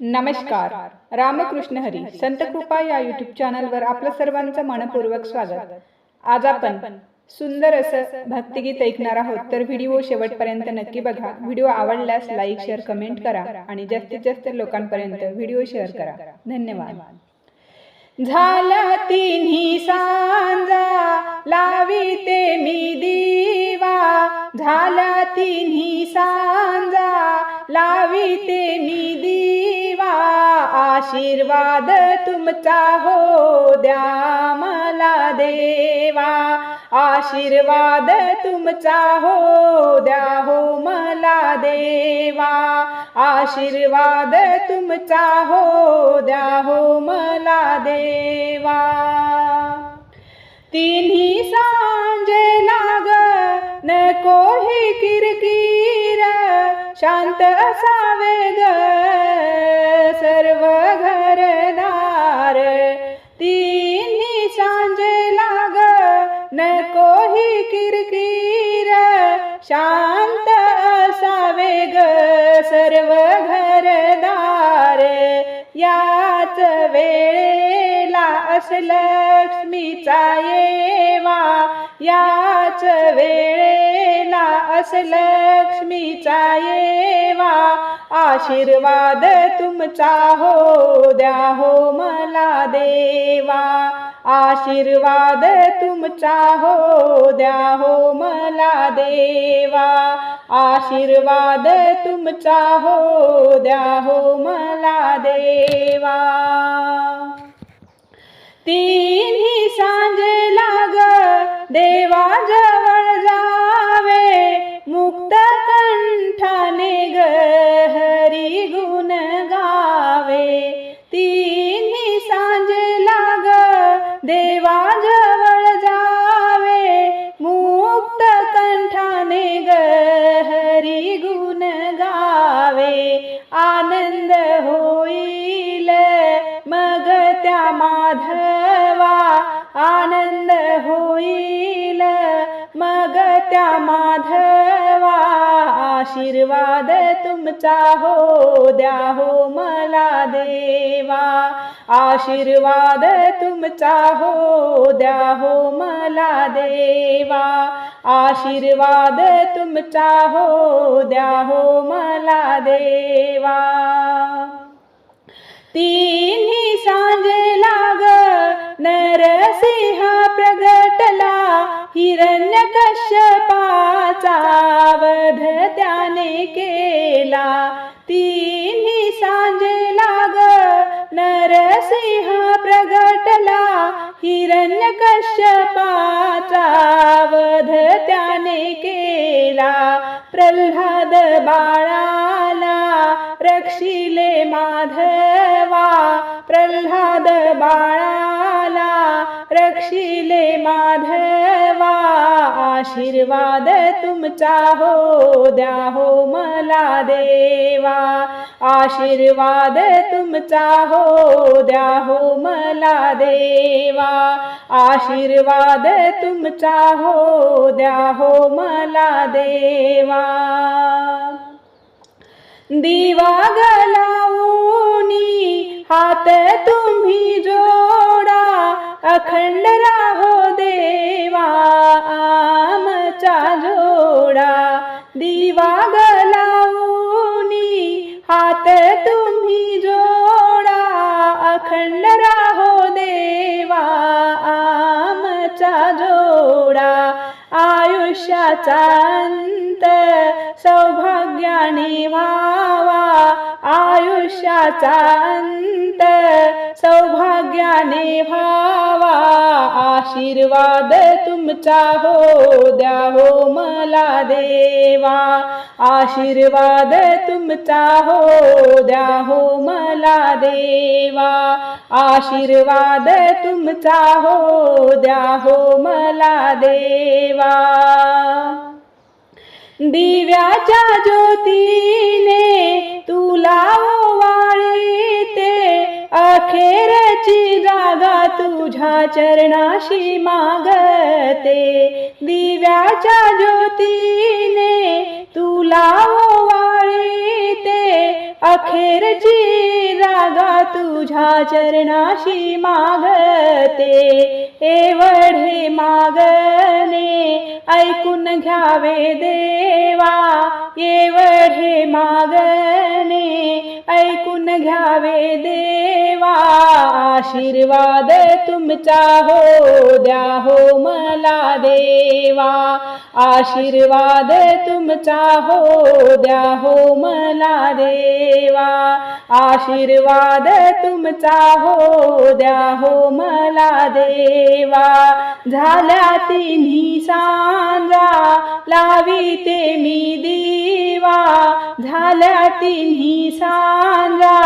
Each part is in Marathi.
नमस्कार. रामकृष्ण हरी. संत कृपा या युट्यूब चॅनलवर आपलं सर्वांचं मनपूर्वक स्वागत. आज आपण सुंदर असं भक्तिगीत ऐकणार आहोत तर व्हिडिओ शेवटपर्यंत नक्की बघा. व्हिडिओ आवडल्यास लाईक शेअर कमेंट करा आणि जास्तीत जास्त लोकांपर्यंत व्हिडिओ शेअर करा. धन्यवाद. झाला तिन्ही सांजा लाविते मी दिवा. झाला तिन्ही सांजा लाविते मी दिवा. आशीर्वाद तुमचा हो द्या मला देवा. आशीर्वाद तुमचा हो द्या हो मला देवा. आशीर्वाद तुमचा हो द्या हो मला देवा. तिन्ही सांजे लाग नको हे किरकिर शांत असावे ग. सर्व घरदार. तिन्ही सांजे लाग नको ही किरकिर. शांत असावे ग सर्व घरदार. याच वेळेला अस लक्ष्मीचा येवा. याच वेळेला अस लक्ष्मीचा येवा. आशीर्वाद तुमचा हो द्या हो मला देवा. आशीर्वाद तुमचा हो द्या हो मला देवा. आशीर्वाद तुमचा हो द्या हो मला देवा. तीन ही सांजे लाग देवा माधवा आनंद होईल. मग त्या माधवा आशीर्वाद तुमचा हो द्या हो मला देवा. आशीर्वाद तुमचा हो द्या हो मला देवा. आशीर्वाद तुमचा हो द्या हो मला देवा. ती कश्यपाचा वध त्याने केला. तिन्ही सांजे लाग नरसिंह प्रगटला. हिरण्य कश्यपाचा वध त्याने केला. प्रल्हाद बाळाला रक्षिले माधवा. प्रल्हाद बाळाला रक्षिले माधवा. आशीर्वाद तुमचा हो द्या हो मला देवा. आशीर्वाद तुमचा हो द्या हो मला देवा. आशीर्वाद तुमचा हो द्या हो मला देवा. दिवा गलाऊनी हात तुम्ही जोडा अखंड राहो तुम्ही जोडा अखंड राहो देवा आमचा जोडा. आयुष्याचा अंत सौभाग्याने व्हावा. आयुष्याचा अंत ज्ञाने भावा आशीर्वाद तुमचा हो द्या हो मला देवा. आशीर्वाद तुमचा हो द्या हो मला देवा. आशीर्वाद तुमचा हो द्या हो मला देवा. दिव्याच्या ज्योतीने तुला अखेरची जागा तुझ्या चरणाशी मागते. दिव्याच्या ज्योतीने तुला ओवाळीते. अखेरची जागा तुझ्या चरणाशी मागते. एवढे मागणे ऐकून घ्यावे देवा. एवढे मागणे ऐकून घ्यावे देवा. आशीर्वाद तुमचा हो द्या हो मला देवा. आशीर्वाद तुमचा हो द्या हो मला देवा. आशीर्वाद तुमचा हो द्या हो मला देवा. झाल्या तिन्ही सांजा लावी ते मी दिवा. झाल्या तिन्ही सांजा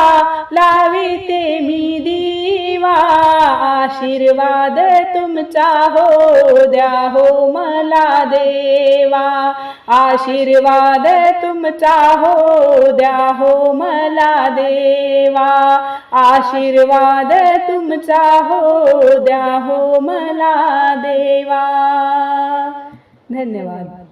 लावी ते मी आशीर्वाद तुमचा हो द्या हो मला देवा. आशीर्वाद तुमचा हो द्या हो मला देवा. आशीर्वाद तुमचा हो द्या हो मला देवा. धन्यवाद.